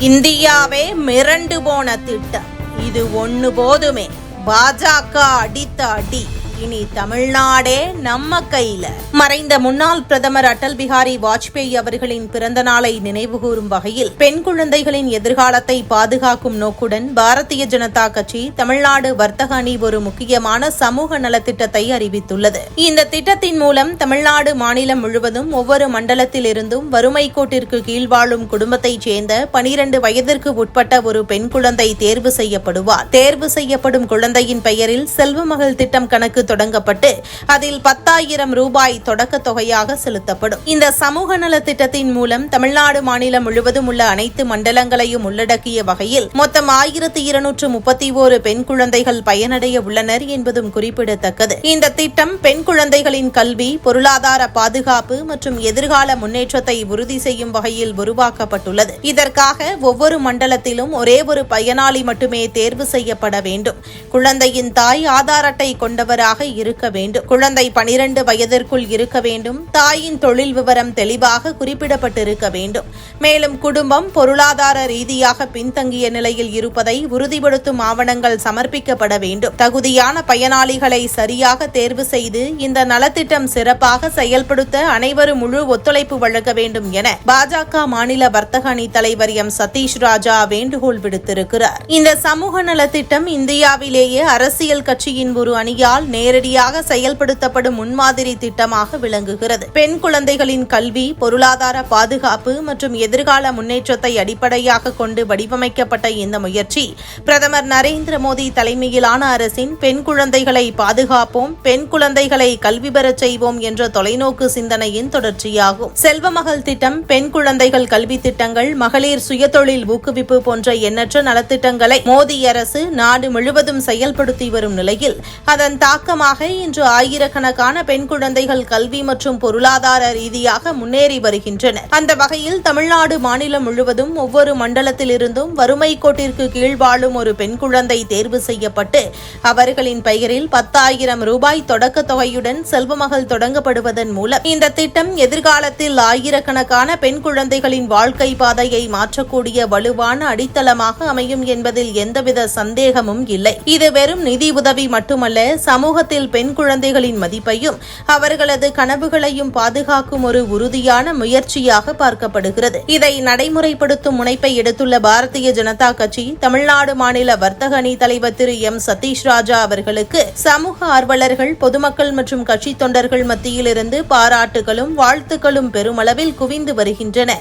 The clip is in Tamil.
இந்தியாவே மிரண்டு போன திட்டம். இது ஒன்று போதுமே. பாஜக அடித்த அடி. இனி தமிழ்நாடே நம்ம கையில. மறைந்த முன்னாள் பிரதமர் அடல் பிகாரி வாஜ்பேயி அவர்களின் பிறந்த நாளை நினைவுகூரும் வகையில் பெண் குழந்தைகளின் எதிர்காலத்தை பாதுகாக்கும் நோக்குடன் பாரதிய ஜனதா கட்சி தமிழ்நாடு வர்த்தக அணி ஒரு முக்கியமான சமூக நலத்திட்டத்தை அறிவித்துள்ளது. இந்த திட்டத்தின் மூலம் தமிழ்நாடு மாநிலம் முழுவதும் ஒவ்வொரு மண்டலத்தில் இருந்தும் வறுமை கோட்டிற்கு கீழ் வாழும் குடும்பத்தைச் சேர்ந்த பனிரண்டு வயதிற்கு உட்பட்ட ஒரு பெண் குழந்தை தேர்வு செய்யப்படுவார். தேர்வு செய்யப்படும் குழந்தையின் பெயரில் செல்வமகள் திட்டம் கணக்கு தொடங்கப்பட்டு அதில் பத்தாயிரம் ரூபாய் தொடக்க தொகையாக செலுத்தப்படும். இந்த சமூக நலத்திட்டத்தின் மூலம் தமிழ்நாடு மாநிலம் முழுவதும் உள்ள அனைத்து மண்டலங்களையும் உள்ளடக்கிய வகையில் மொத்தம் ஆயிரத்தி இருநூற்று முப்பத்தி ஓரு பெண் குழந்தைகள் பயனடைய உள்ளனர் என்பதும் குறிப்பிடத்தக்கது. இந்த திட்டம் பெண் குழந்தைகளின் கல்வி பொருளாதார பாதுகாப்பு மற்றும் எதிர்கால முன்னேற்றத்தை உறுதி செய்யும் வகையில் உருவாக்கப்பட்டுள்ளது. இதற்காக ஒவ்வொரு மண்டலத்திலும் ஒரே ஒரு பயனாளி மட்டுமே தேர்வு செய்யப்பட வேண்டும். குழந்தையின் தாய் ஆதார் அட்டை கொண்டவராக இருக்க வேண்டும். குழந்தை பனிரெண்டு வயதிற்குள் இருக்க வேண்டும். தாயின் தொழில் விவரம் தெளிவாக குறிப்பிடப்பட்டிருக்க வேண்டும். மேலும் குடும்பம் பொருளாதார ரீதியாக பின்தங்கிய நிலையில் இருப்பதை உறுதிப்படுத்தும் ஆவணங்கள் சமர்ப்பிக்கப்பட வேண்டும். தகுதியான பயனாளிகளை சரியாக தேர்வு செய்து இந்த நலத்திட்டம் சிறப்பாக செயல்படுத்த அனைவரும் முழு ஒத்துழைப்பு வழங்க வேண்டும் என பாஜக மாநில வர்த்தக அணி தலைவர் எம். சதீஷ் ராஜா வேண்டுகோள் விடுத்திருக்கிறார். இந்த சமூக நலத்திட்டம் இந்தியாவிலேயே அரசியல் கட்சியின் ஒரு அணியால் நேரடியாக செயல்படுத்தப்படும் முன்மாதிரி திட்டமாக விளங்குகிறது. பெண் குழந்தைகளின் கல்வி பொருளாதார பாதுகாப்பு மற்றும் எதிர்கால முன்னேற்றத்தை அடிப்படையாக கொண்டு வடிவமைக்கப்பட்ட இந்த முயற்சி பிரதமர் நரேந்திர மோடி தலைமையிலான அரசின் பெண் குழந்தைகளை பாதுகாப்போம் பெண் குழந்தைகளை கல்வி பெறச் செய்வோம் என்ற தொலைநோக்கு சிந்தனையின் தொடர்ச்சியாகும். செல்வமகள் திட்டம் பெண் குழந்தைகள் கல்வி திட்டங்கள் மகளிர் சுயதொழில் ஊக்குவிப்பு போன்ற எண்ணற்ற நலத்திட்டங்களை மோடி அரசு நாடு முழுவதும் செயல்படுத்தி வரும் நிலையில் அதன் காரணமாக இன்று ஆயிரக்கணக்கான பெண் குழந்தைகள் கல்வி மற்றும் பொருளாதார ரீதியாக முன்னேறி வருகின்றனர். அந்த வகையில் தமிழ்நாடு மாநிலம் முழுவதும் ஒவ்வொரு மண்டலத்திலிருந்தும் வறுமை கோட்டிற்கு கீழ் வாழும் ஒரு பெண் குழந்தை தேர்வு செய்யப்பட்டு அவர்களின் பெயரில் பத்தாயிரம் ரூபாய் தொடக்க தொகையுடன் செல்வமகள் தொடங்கப்படுவதன் மூலம் இந்த திட்டம் எதிர்காலத்தில் ஆயிரக்கணக்கான பெண் குழந்தைகளின் வாழ்க்கை பாதையை மாற்றக்கூடிய வலுவான அடித்தளமாக அமையும் என்பதில் எந்தவித சந்தேகமும் இல்லை. இது வெறும் நிதி உதவி மட்டுமல்ல சமூக சமூகத்தில் பெண் குழந்தைகளின் மதிப்பையும் அவர்களது கனவுகளையும் பாதுகாக்கும் ஒரு உறுதியான முயற்சியாக பார்க்கப்படுகிறது. இதை நடைமுறைப்படுத்தும் முனைப்பை எடுத்துள்ள பாரதிய ஜனதா கட்சி தமிழ்நாடு மாநில வர்த்தக அணி தலைவர் திரு எம். சதீஷ் ராஜா அவர்களுக்கு சமூக ஆர்வலர்கள் பொதுமக்கள் மற்றும் கட்சி தொண்டர்கள் மத்தியிலிருந்து பாராட்டுகளும் வாழ்த்துக்களும் பெருமளவில் குவிந்து வருகின்றன.